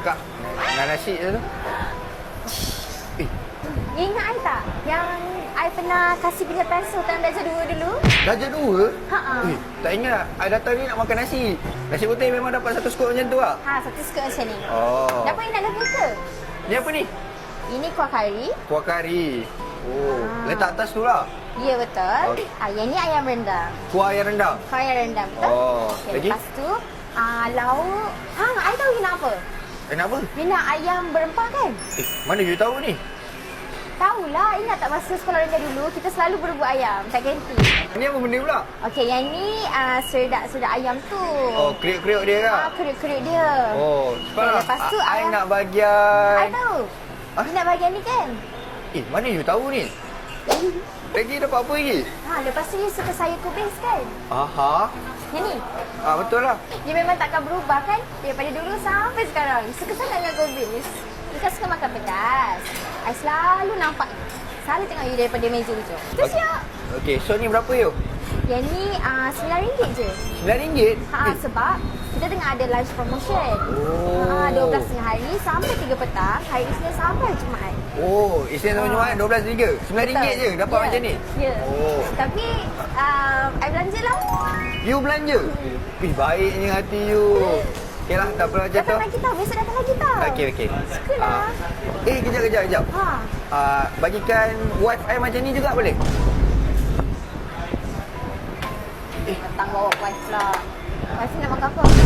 Kak, dengan nasi tu. Eh, You ingat I tak? Yang I pernah kasih pinjam pensel time darjah dua dulu? darjah dua? Ha-ha. Eh, tak ingat? I datang ni nak makan nasi. Nasi putih memang dapat satu skop macam tu lah. Ha, satu skirt macam ni. Oh. Dapat you nak level ke? Ni apa ni? Ini kuah kari. Kuah kari. Oh, Ah. letak atas tu lah. Ya betul. Okey. Ah, yang ni ayam rendang. Kuah ayam rendang. Kuah ayam rendang betul? Oh, Okay, lagi? Lepas tu, ah, lauk. Hang, I tahu you nak apa? Kenapa? You nak ayam berempah kan? Eh, mana you tahu ni? Tahulah, ingat tak masa sekolah rendah dulu, kita selalu berebut ayam kat kantin. Ni apa benda pula? Okey, yang ni uh, seredak-seredak ayam tu. Oh, kriuk-kriuk dia lah. Ah, keruk-keruk dia. Oh, Okay, lepas tu I ayam- nak bahagian... I tahu. Ah? You nak bahagian ni kan? Eh, mana you tahu ni? Lagi dapat apa lagi? Ha, lepas tu you suka sayur kubis kan? Aha. Yang ni. Ah, betul lah. Dia memang takkan berubah kan? Daripada dulu sampai sekarang. You suka sangat dengan kubis. You kan suka makan pedas. I selalu nampak. Selalu tengok you daripada meja hujung. Tu siap. Okey, so ni berapa you? Yang ni uh, RM9 je. RM9? Ha, Eh, sebab kita tengah ada lunch promotion. Oh. Ha, 12 tengah hari sampai 3 petang. Hari Isnin sampai Jumaat. Oh, Isnin sama Jumaat 12 tiga. RM9 Betul. je dapat Ya. macam ni? Ya. Oh. Tapi, uh, I belanja lah. You belanja? Ih, baiknya hati you. Okey lah, tak apa macam tu. Datang lagi tau. Besok datang lagi tau. Okey, okey. Sukalah. Ah. Eh, kejap, kejap, kejap. Ha. Ah, bagikan wifi macam ni juga boleh? Datang bawa wife lah. Wife nak makan apa?